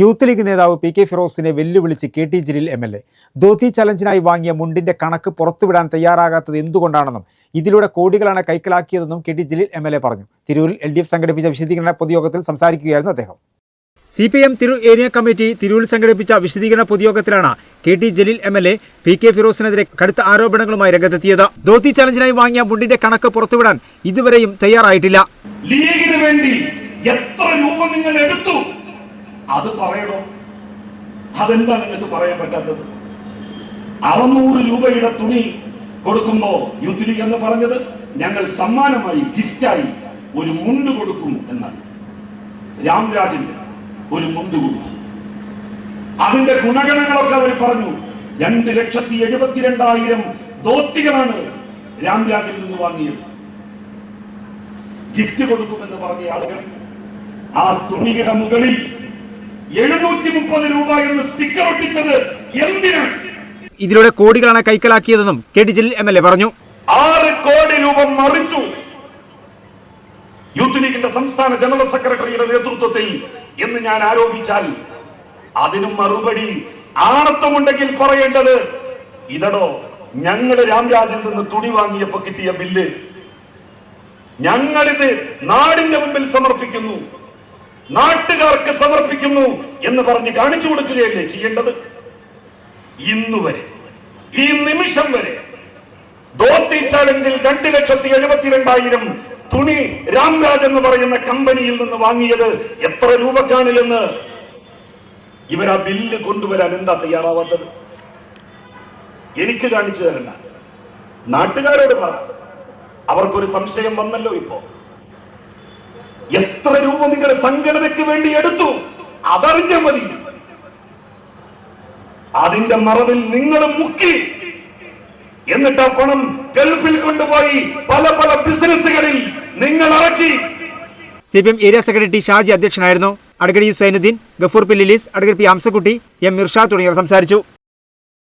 Youth league നേതാവ് P K ഫിറോസിനെ വെല്ലുവിളിച്ച് K T Jaleel M L A. Dhoti ചലഞ്ചിനായി വാങ്ങിയ മുണ്ടിന്റെ കണക്ക് പുറത്തുവിടാൻ തയ്യാറാകാത്തത് എന്തുകൊണ്ടാണെന്നും ഇതിലൂടെ കോടികളാണ് കൈക്കലാക്കിയതെന്നും K T Jaleel M L A പറഞ്ഞു. തിരൂരിൽ എൽ ഡി എഫ് സംഘടിപ്പിച്ച വിശദീകരണ പൊതുയോഗത്തിൽ സംസാരിക്കുകയായിരുന്നു അദ്ദേഹം. C P M Tirur area committee തിരൂരിൽ സംഘടിപ്പിച്ച വിശദീകരണ പൊതുയോഗത്തിലാണ് K T Jaleel M L A P K ഫിറോസിനെതിരെ കടുത്ത ആരോപണങ്ങളുമായി രംഗത്തെത്തിയത്. ധോത്തി ചലഞ്ചിനായി വാങ്ങിയ മുണ്ടിന്റെ കണക്ക് പുറത്തുവിടാൻ ഇതുവരെയും തയ്യാറായിട്ടില്ല. ലീഗിന് വേണ്ടി എത്ര രൂപ നിങ്ങൾ എടുത്തു? അത് പറയണോ. അതെന്താ നിങ്ങൾക്ക് പറയാൻ പറ്റാത്തത്? അറുന്നൂറ് രൂപയുടെ തുണി കൊടുക്കുമ്പോ ലീഗ് എന്ന് പറഞ്ഞത് ഞങ്ങൾ സമ്മാനമായി ഗിഫ്റ്റായി ഒരു മുണ്ട് കൊടുക്കും എന്നാണ്. രാംരാജിന് ഒരു മുണ്ട് കൊടുക്കും അതിന്റെ ഗുണഗണങ്ങളൊക്കെ അവർ പറഞ്ഞു. രണ്ട് ലക്ഷത്തി എഴുപത്തിരണ്ടായിരം ദോത്തികളാണ് രാംരാജിൽ നിന്ന് വാങ്ങിയത്. ഗിഫ്റ്റ് കൊടുക്കുമെന്ന് പറഞ്ഞ ആളുകൾ ആ തുണിയുടെ മുകളിൽ എഴുന്നൂറ്റി മുപ്പത് രൂപ എന്ന് സ്റ്റിക്കർ ഒട്ടിച്ചത് എന്തിനാണ് ഇതിലൂടെ കോടികളാണ് കൈക്കലാക്കിയതെന്നും K T Jaleel M L A പറഞ്ഞു. ആറ് കോടി രൂപ മറിച്ചു. യൂത്ത് ലീഗിന്റെ സംസ്ഥാന ജനറൽ സെക്രട്ടറിയുടെ നേതൃത്വത്തിൽ എന്ന് ഞാൻ ആരോപിച്ചാൽ അതിനും മറുപടി ആണത്വമുണ്ടെങ്കിൽ പറയേണ്ടത് ഇതടോ ഞങ്ങൾ രാംരാജിൽ നിന്ന് തുണി വാങ്ങിയപ്പോ കിട്ടിയ ബില്ല്. ഞങ്ങളിത് നാടിന്റെ മുമ്പിൽ സമർപ്പിക്കുന്നു. നാട്ടുകാർക്ക് സമർപ്പിക്കുന്നു എന്ന് പറഞ്ഞ് കാണിച്ചു കൊടുക്കുകയല്ലേ ചെയ്യേണ്ടത്? ഇന്നുവരെ ഈ നിമിഷം വരെ ധോത്തി ചാലഞ്ചിൽ രണ്ട് ലക്ഷത്തി എഴുപത്തിരണ്ടായിരം തുണി രാംരാജ് എന്ന് പറയുന്ന കമ്പനിയിൽ നിന്ന് വാങ്ങിയത് എത്ര രൂപക്കാണില്ലെന്ന് ഇവർ ആ ബില്ല് കൊണ്ടുവരാൻ എന്താ തയ്യാറാവാത്തത്? എനിക്ക് കാണിച്ചു തരണ്ട. നാട്ടുകാരോട് പറ. അവർക്കൊരു സംശയം വന്നല്ലോ ഇപ്പോ. എത്ര രൂപ നിങ്ങൾ സംഘടനയ്ക്ക് വേണ്ടി എടുത്തു? അതറിഞ്ഞാൽ മതി. അതിന്റെ മറവിൽ നിങ്ങൾ മുക്കി. എന്നിട്ട് ആ പണം ഗൾഫിൽ കൊണ്ടുപോയി പല പല ബിസിനസ്സുകളിൽ നിങ്ങൾ ഇറക്കി. C P M area secretary Shaji അധ്യക്ഷനായിരുന്നു. അഡ്ഗഡി സൈനുദ്ദീൻ ഗഫൂർ പി ലിലീസ് അഡ്ഗഡ് പി ഹംസക്കുട്ടി എം മിർഷാദ് തുടങ്ങിയവർ സംസാരിച്ചു.